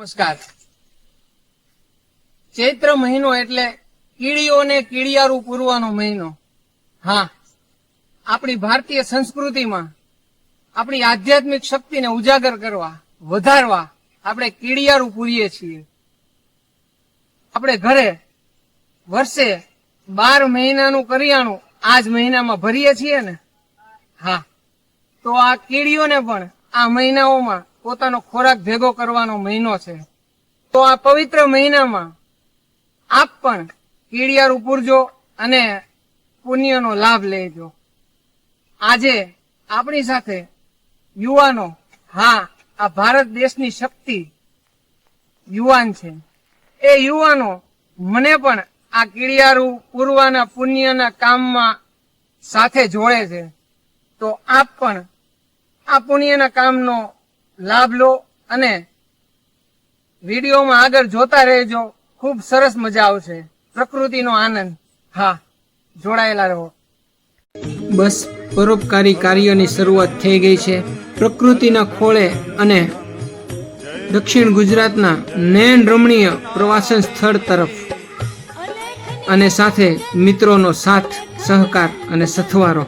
નમસ્કાર. ચૈત્ર મહિનો એટલે કીડીઓને કીડિયારું પૂરવાનો મહિનો. હા, આપણી ભારતીય સંસ્કૃતિમાં આપણી આધ્યાત્મિક શક્તિને ઉજાગર કરવા, વધારવા આપણે કીડિયારું પૂરીએ છીએ. આપણે ઘરે વર્ષે બાર મહિનાનું કરિયાણું આ જ મહિનામાં ભરીએ છીએ ને? હા, તો આ કીડીઓને પણ આ મહિનાઓમાં પોતાનો ખોરાક ભેગો કરવાનો મહિનો છે. તો આ પવિત્ર મહિનામાં આપ પણ કીડિયાર પૂરજો અને પુણ્યનો લાભ લેજો. આજે આપણી સાથે યુવાનો, હા, આ ભારત દેશની શક્તિ યુવાન છે. એ યુવાનો મને પણ આ કીડિયારું પૂરવાના પુણ્યના કામમાં સાથે જોડે છે. તો આપ પણ આ પુણ્યના કામનો લાભ લો અને વિડીયોમાં આગળ જોતા રહેજો. ખૂબ સરસ મજા આવશે. પ્રકૃતિનો આનંદ. હા, જોડાયેલા રહો. બસ, પરોપકારી કાર્યોની શરૂઆત થઈ ગઈ છે. પ્રકૃતિના ખોળે અને દક્ષિણ ગુજરાતના નયન રમણીય પ્રવાસન સ્થળ તરફ અને સાથે મિત્રોનો સાથ, સહકાર અને સથવારો.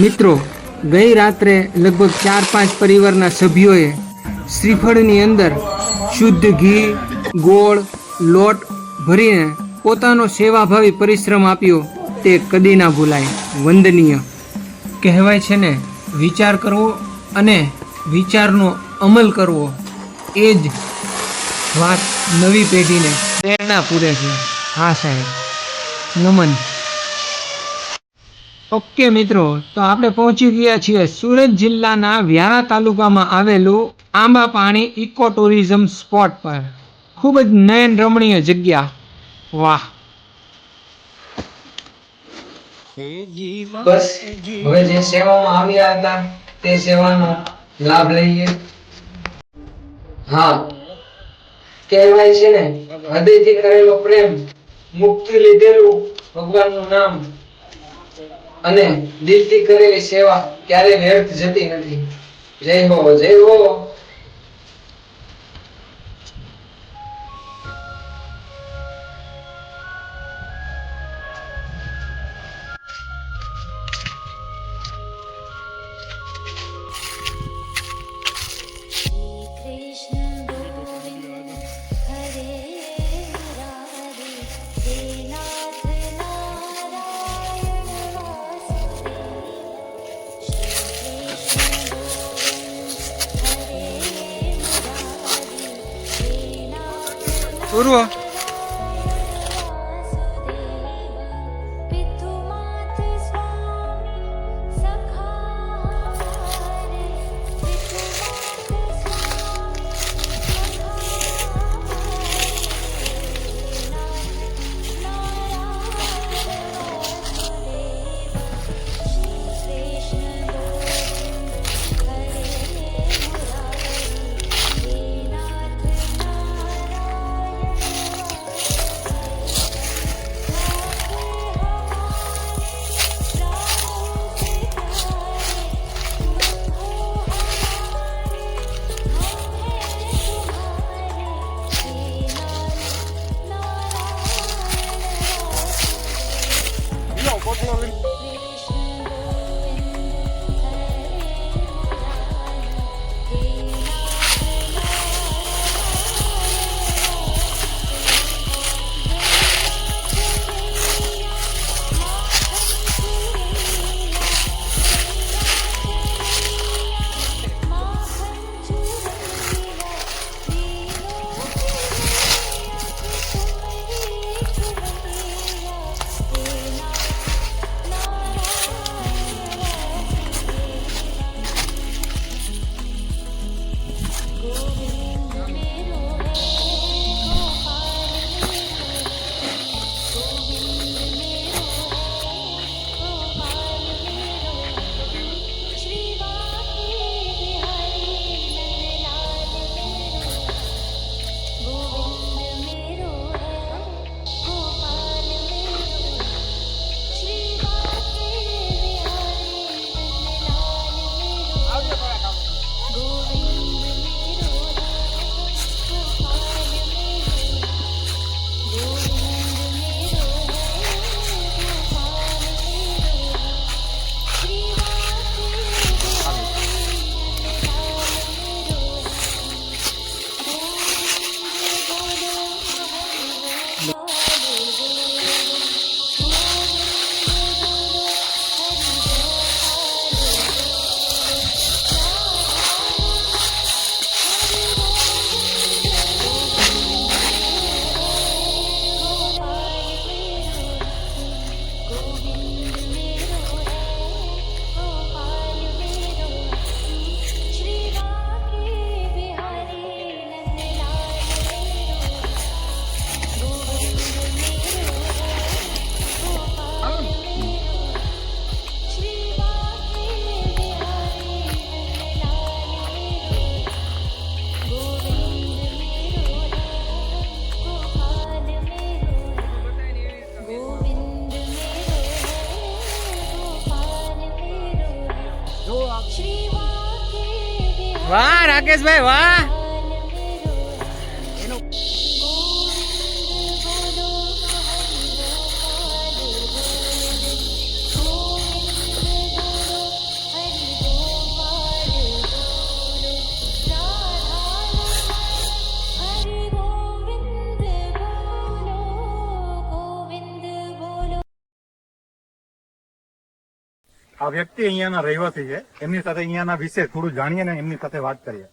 મિત્રો, ગઈ રાત્રે લગભગ ચાર પાંચ પરિવારના સભ્યોએ શ્રીફળની અંદર શુદ્ધ ઘી, ગોળ, લોટ ભરીને પોતાનો સેવાભાવી પરિશ્રમ આપ્યો તે કદી ના ભૂલાય. વંદનીય. કહેવાય છે ને, વિચાર કરવો અને વિચારનો અમલ કરવો, એ જ વાત નવી પેઢીને પ્રેરણા પૂરે છે. હા સાહેબ. નમન. ઓકે મિત્રો, તો આપણે પહોંચી ગયા છીએ સુરત જિલ્લાના વ્યારા તાલુકામાં આવેલું આંબા પાણી ઇકો ટુરિઝમ સ્પોટ પર. ખૂબ જ નયન રમણીય જગ્યા. વાહ. બસ, હવે જે સેવામાં આવ્યા હતા તે સેવાનો લાભ લઈએ. હા. કહેવાય છે ને, હૃદયથી કરેલો પ્રેમ મુક્તિ લીધેલું ભગવાનનું નામ અને દિલથી કરેલી સેવા ક્યારે વ્યર્થ જતી નથી. જય હો જય હો. 多住 વાહ રાકેશભાઈ વાહ. આ વ્યક્તિ અહીંયાના રહેવાસી છે. એમની સાથે અહીંયાના વિશે થોડું જાણીએ ને એમની સાથે વાત કરીએ.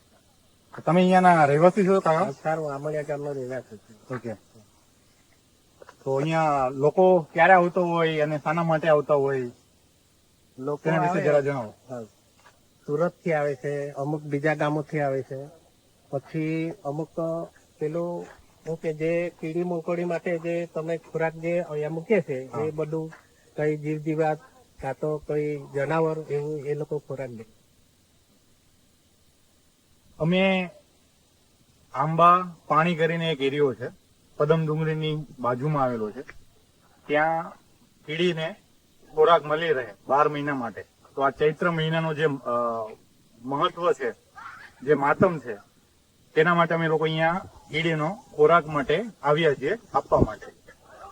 તમે અહીંયાના રહેવાસી છો કાકા? સારું આમળિયા ગામનો રહેવાસી છું. ઓકે. તો અહીંયા લોકો ક્યારે આવતો હોય અને શાના માટે આવતા હોય? લોકો વિશે જરા જણાવો. સુરતથી આવે છે અમુક બીજા ગામોથી આવે છે. પછી અમુક પેલું શું કે જે કીડી મકોડી માટે જે તમે ખોરાક જે અહીંયા મૂકે છે એ બધું કઈ જીવ જીવાત કાં તો કોઈ જનાવર એવું એ લોકો ખોરાક લે અમે આંબા પાણી કરીને એક એરિયો છે, પદમ ડુંગરીની બાજુમાં આવેલો છે. ત્યાં કીડીને ખોરાક મળી રહે બાર મહિના માટે. તો આ ચૈત્ર મહિનાનો જે મહત્વ છે, જે માતમ છે, તેના માટે અમે લોકો અહીંયા કીડીનો ખોરાક માટે આવ્યા છીએ આપવા માટે.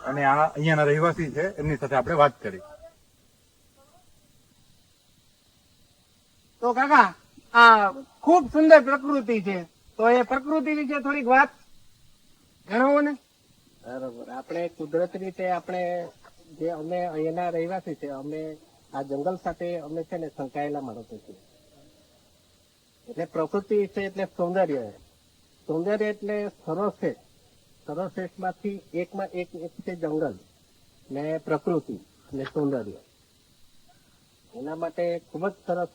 અને આ અહીંયાના રહેવાસી છે, એમની સાથે આપણે વાત કરી. તો કાકા, આ ખૂબ સુંદર પ્રકૃતિ છે. તો એ પ્રકૃતિ વિશે થોડીક વાત જણાવો ને. બરોબર. આપણે કુદરતી રીતે આપણે જે અમે અહીંના રહેવાસી છે, અમે આ જંગલ સાથે અમે છે ને સંકળાયેલા માણસો છીએ. એટલે પ્રકૃતિ છે એટલે સૌંદર્ય સૌંદર્ય એટલે સર્વશ્રેષ્ઠ સરોસેટમાંથી એકમાં એક એક છે જંગલ ને પ્રકૃતિ ને સૌંદર્ય. એના માટે ખૂબ જ સરસ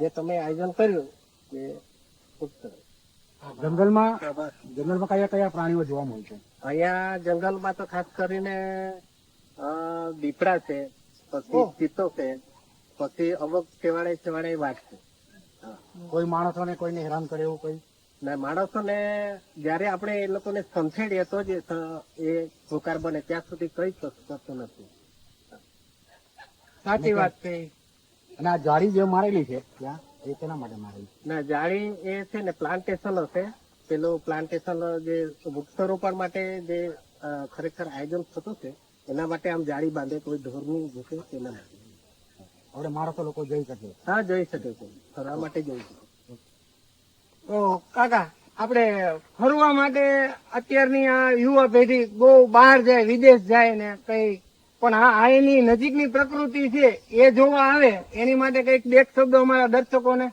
જે તમે આયોજન કર્યું ખૂબ જંગલમાં જંગલમાં કયા કયા પ્રાણીઓ જોવા મળે છે? અહીંયા જંગલમાં તો ખાસ કરીને દીપડા છે પછી ચિત્તો છે પછી અમુક છેવાડે છેવાડે વાઘ છે. કોઈ માણસોને કોઈને હેરાન કરે એવું કોઈ? ને માણસોને જયારે આપણે એ લોકોને સમથેડીએ તો જ એ સ- બને. ત્યાં સુધી કઈ કરતું નથી. સાચી વાત છે. અને આ જાળી જે મારેલી છે ત્યાં એ તેના માટે મારેલી ના જાળી એ છે ને પ્લાન્ટેશન હશે પેલું પ્લાન્ટેશન જે વૃક્ષારોપણ માટે જે ખરેખર આયોજન થતું છે એના માટે આમ જાળી બાંધે કોઈ ઢોરની ઘૂસે તેના માટે હવે માણસો લોકો જઈ શકે. હા જઈ શકે છે ફરવા માટે જઈ શકે. તો કાકા આપણે ફરવા માટે અત્યારની આ યુવા પેઢી બહુ બહાર જાય વિદેશ જાય ને કઈ પણ આ એની નજીકની પ્રકૃતિ છે, એ જોવા આવે, એની માટે કંઈક બે શબ્દો અમારા દર્શકોને.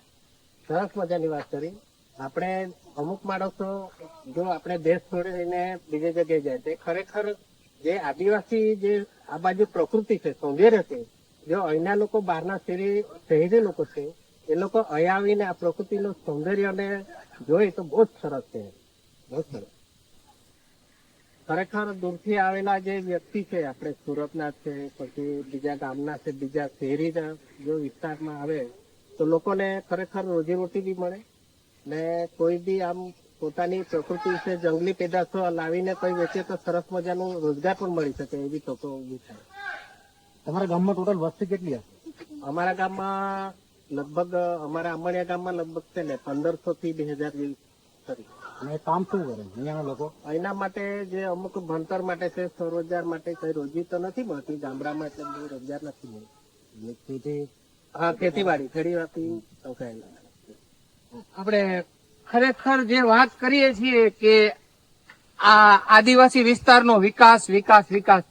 સરસ મજાની વાત કરી. આપણે અમુક માણસો, જો આપણે દેશ છોડીને બીજી જગ્યાએ જાય, તે ખરેખર જે આદિવાસી જે આ બાજુ પ્રકૃતિ છે સૌંદર્ય છે, જો અહીંના લોકો બહારના શહેરી શહેરી લોકો છે, એ લોકો અહીં આવીને આ પ્રકૃતિનું સૌંદર્યને જોઈ તો બહુ જ સરસ છે. બહુ સરસ. ખરેખર દૂરથી આવેલા જે વ્યક્તિ છે આપણે સુરતના છે પછી બીજા ગામના છે બીજા શહેરીના જો વિસ્તારમાં આવે તો લોકોને ખરેખર રોજીરોટી બી મળે ને કોઈ બી આમ પોતાની પ્રકૃતિ વિશે જંગલી પેદાશો લાવીને કોઈ વેચે તો સરસ મજાનું રોજગાર પણ મળી શકે એવી તકો ઊભી થાય. તમારા ગામમાં ટોટલ વસ્તી કેટલી હશે? અમારા ગામમાં લગભગ અમારા આંબણિયા ગામમાં લગભગ છે ને પંદરસો થી બે હજાર જેવી અને કામ શું કરે? અહીંયાના લોકો? એના માટે જે અમુક ભણતર માટે છે સ્વરોજગાર માટે કઈ રોજી તો નથી મળતી ગામડામાં એટલે રોજગાર નથી મળતી. ખેતી? હા ખેતીવાડી ખેડીવાડી આપણે ખરેખર જે વાત કરીએ છીએ કે આ આદિવાસી વિસ્તારનો વિકાસ વિકાસ વિકાસ.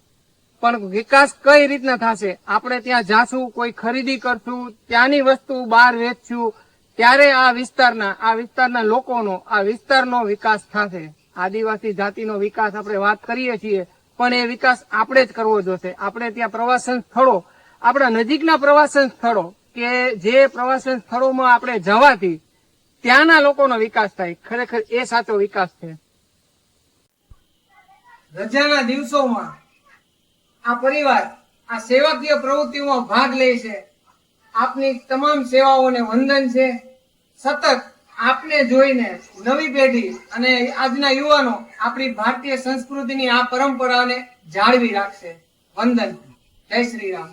પણ વિકાસ કઈ રીતના થશે? આપણે ત્યાં જાશું કોઈ ખરીદી કરશું ત્યાંની વસ્તુ બહાર વેચશું ત્યારે આ વિસ્તારના આ વિસ્તારના લોકોનો, આ વિસ્તારનો વિકાસ થશે. આદિવાસી જાતિનો વિકાસ આપણે વાત કરીએ છીએ, પણ એ વિકાસ આપણે જ કરવો જોશે. આપણે ત્યાં પ્રવાસન સ્થળો, આપણા નજીકના પ્રવાસન સ્થળો કે જે પ્રવાસન સ્થળોમાં આપણે જવાથી ત્યાંના લોકોનો વિકાસ થાય. ખરેખર એ સાચો વિકાસ છે. રજાના દિવસોમાં આ પરિવાર, આ સેવાકીય પ્રવૃત્તિઓમાં ભાગ લે છે. આપની તમામ સેવાઓને વંદન છે. સતત આપને જોઈને નવી પેઢી અને આજના યુવાનો આપણી ભારતીય સંસ્કૃતિની આ પરંપરાને જાળવી રાખશે. વંદન. જય શ્રી રામ.